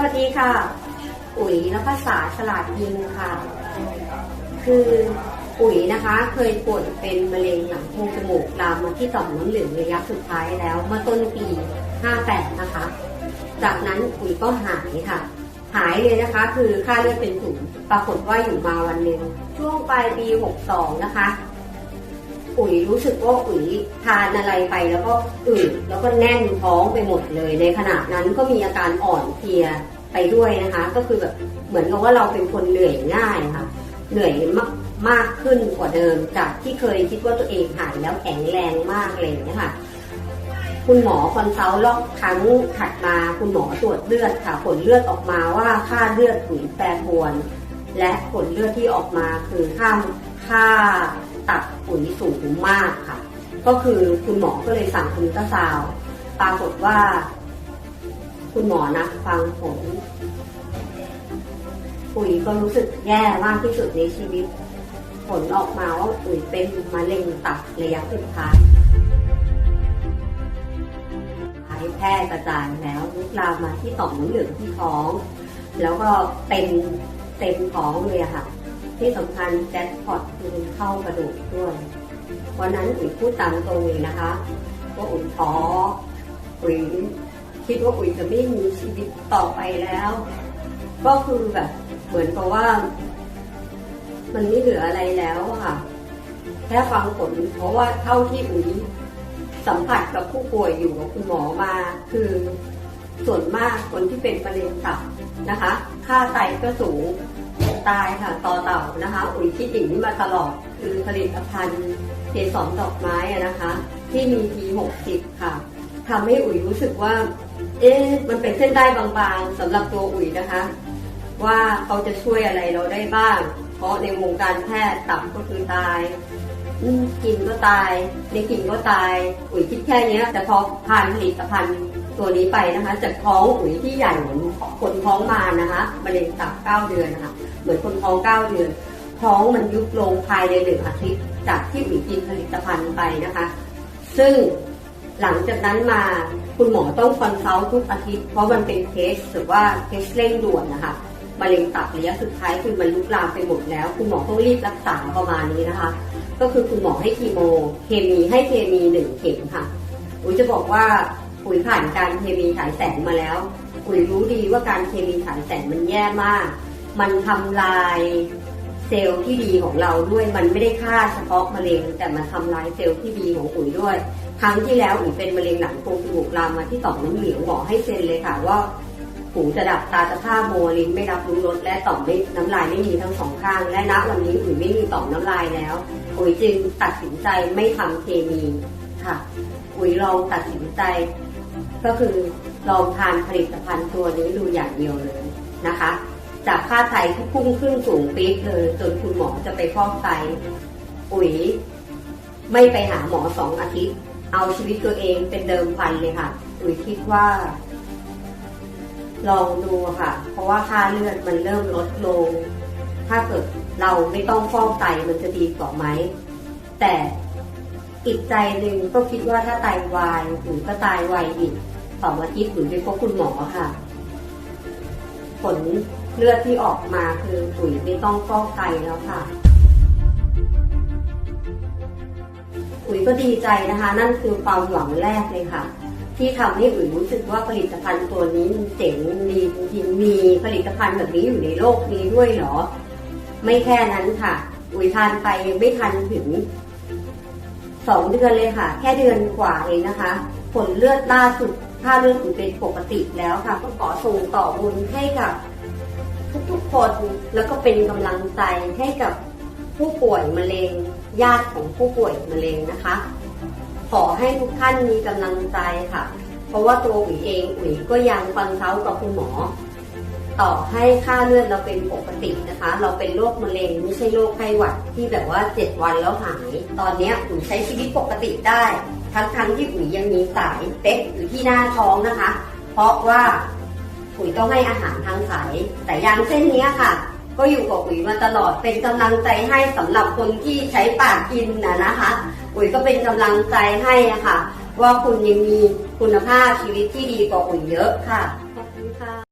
วัสดีค่ะ อุ๋ยและภาษาฉลาดยิงค่ะ คืออุ๋ยนะคะเคยป่วยเป็นมะเร็งหลังโพรงจมูกลามมาที่ต่อมน้ำเหลืองระยะสุดท้ายแล้วเมื่อต้นปี 58 นะคะ จากนั้นอุ๋ยก็หายค่ะ หายเลยนะคะ คือค่าเลือดเป็นศูนย์ปรากฏว่าอยู่มาวันหนึ่งช่วงปลายปี 62 นะคะ อุ๋ยรู้สึกว่าอุ๋ยทานอะไรไปแล้วก็อืดแล้วก็แน่นท้องไปหมดเลย ในขณะนั้นก็มีอาการอ่อนเพลียไปด้วยนะคะ ก็คือแบบเหมือนกับว่าเราเป็นคนเหนื่อยง่ายค่ะ เหนื่อยมากมากขึ้นกว่าเดิมจากที่เคยคิดว่าตัวเองหายแล้วแข็งแรงมากอะไรอย่างเงี้ยค่ะคุณหมอคอนซัลท์รอบครั้งถัดมาคุณหมอตรวจเลือดค่ะ ผลเลือดออกมาว่าค่าเลือดอุ๋ยแปรปรวน และผลเลือดที่ออกมาคือค่าค่า ตับปุ๋ยสูงมากค่ะ ก็คือคุณหมอก็เลยสั่งคุณตาซาวปรากฏว่า คุณหมอนะฟังผลปุ๋ยก็รู้สึกแย่มากที่สุดในชีวิต ผลออกมาว่าปุ๋ยเป็นมะเร็งตับระยะสุดท้ายแพร่กระจายแล้วลุกลามมาที่ต่อมน้ำเหลืองที่ท้อง แล้วก็เป็นเต็มท้องเลยค่ะ ที่สำคัญแจ็คพอตคือเข้ากระดูกด้วยวันนั้นอุ๋ยพูดตามตรงเลยนะคะว่าอุ๋ยท้ออุ๋ยคิดว่าอุ๋ยจะไม่มีชีวิตต่อไปแล้ว ก็คือแบบเหมือนกับว่า มันไม่เหลืออะไรแล้วค่ะ แค่ฟังผลเพราะว่าเท่าที่อุ๋ยสัมผัสกับผู้ป่วยอยู่กับคุณหมอมา คือส่วนมากคนที่เป็นมะเร็งตับนะคะ ค่าไตก็สูง ตายค่ะต่อเต่านะคะอุ๋ยคิดอย่างนี้มาตลอดคือผลิตภัณฑ์เกสรดอกไม้นะคะ ที่มี P60 ค่ะทำให้อุ๋ยรู้สึกว่า เอ๊ะมันเป็นเส้นได้บางๆสำหรับตัวอุ๋ยนะคะ ว่าเขาจะช่วยอะไรเราได้บ้าง เพราะในวงการแพทย์ตับก็คือตายกินก็ตายในกินก็ตาย อุ๋ยคิดแค่เนี้ยแต่พอผ่านผลิตภัณฑ์ ตัวนี้ไปนะคะ จากท้องอุ๋ยที่ใหญ่เหมือนคนท้องมานะคะมะเร็งตับเก้าเดือนนะคะ เหมือนคนท้องเก้าเดือน ท้องมันยุบลงภายในหนึ่งอาทิตย์จากที่อุ๋ยกินผลิตภัณฑ์ไปนะคะ ซึ่งหลังจากนั้นมาคุณหมอต้องคอนซัลท์ทุกอาทิตย์ เพราะมันเป็นเคสหรือว่าเคสเร่งด่วนนะคะมะเร็งตับระยะสุดท้ายคือมันลุกลามไปหมดแล้ว คุณหมอต้องรีบรักษาประมาณนี้นะคะ ก็คือคุณหมอให้คีโม เคมีให้เคมีหนึ่งเข็มค่ะอุ๋ยจะบอกว่า อุ๋ยผ่านการเคมีฉายแสงมาแล้วอุ๋ยรู้ดีว่าการเคมีฉายแสงมันแย่มาก มันทำลายเซลล์ที่ดีของเราด้วย มันไม่ได้ฆ่าเฉพาะมะเร็ง แต่มันทำลายเซลล์ที่ดีของอุ๋ยด้วย ครั้งที่แล้วอุ๋ยเป็นมะเร็งหลังโพรงจมูกลามมาที่ต่อมน้ำเหลืองหมอให้เซ็นเลยค่ะว่าหูจะดับตาจะผ้าโมลิ้นไม่รับรู้รสและต่อมไม่น้ำลายไม่มีทั้งสองข้าง และณวันนี้อุ๋ยไม่มีต่อมน้ำลายแล้วอุ๋ยจึงตัดสินใจไม่ทำเคมีค่ะอุ๋ยลองตัดสินใจ ก็คือลองทานผลิตภัณฑ์ตัวนี้ดูอย่างเดียวเลยนะคะ จากค่าไตที่พุ่งขึ้นสูงปี๊ดเลยจนคุณหมอจะไปฟอกไตอุ๋ยไม่ไปหาหมอสองอาทิตย์ เอาชีวิตตัวเองเป็นเดิมพันเลยค่ะอุ๋ยคิดว่า ลองดูค่ะ เพราะว่าค่าเลือดมันเริ่มลดลง ถ้าเกิดเราไม่ต้องฟอกไตมันจะดีกว่าไหมแต่ อีกใจหนึ่งก็คิดว่าถ้าไตวายหรือก็ตายไวอีกสองอาทิตย์หรือไปพบคุณหมอค่ะ ผลเลือดที่ออกมาคือปุ๋ยไม่ต้องฟอกไตแล้วค่ะอุ๋ยก็ดีใจนะคะ นั่นคือความหวังแรกเลยค่ะ ที่ทำให้อุ๋ยรู้สึกว่าผลิตภัณฑ์ตัวนี้มันเจ๋งดีจริงมีผลิตภัณฑ์แบบนี้อยู่ในโลกนี้ด้วยเหรอ ไม่แค่นั้นค่ะ อุ๋ยทานไปไม่ทันถึง สองเดือนเลยค่ะ แค่เดือนกว่าเองนะคะ ผลเลือดล่าสุดค่าเลือดอุ๋ยเป็นปกติแล้วค่ะ ก็ขอส่งต่อบุญให้กับทุกๆคนแล้วก็เป็นกำลังใจให้กับผู้ป่วยมะเร็งญาติของผู้ป่วยมะเร็งนะคะ ขอให้ทุกท่านมีกำลังใจค่ะ เพราะว่าตัวอุ๋ยเองอุ๋ยก็ยังฟังเท้ากับคุณหมอ ต่อให้ค่าเลือดเราเป็นปกตินะคะ เราเป็นโรคมะเร็งไม่ใช่โรคไข้หวัดที่แบบว่าเจ็ดวันแล้วหาย ตอนนี้ยอุ๋ยใช้ชีวิตปกติได้ ทั้งทั้งๆที่อุ๋ยยังมีสายเป๊กอยู่ที่หน้าท้องนะคะ เพราะว่าอุ๋ยต้องให้อาหารทางสายแต่ยางเส้นนี้ค่ะ ก็อยู่กับอุ๋ยมาตลอดเป็นกำลังใจให้สำหรับคนที่ใช้ปากกินนะนะคะ อุ๋ยก็เป็นกำลังใจให้ะค่ะว่าคุณยังมีคุณภาพชีวิตที่ดีกว่าอุ๋ยเยอะค่ะ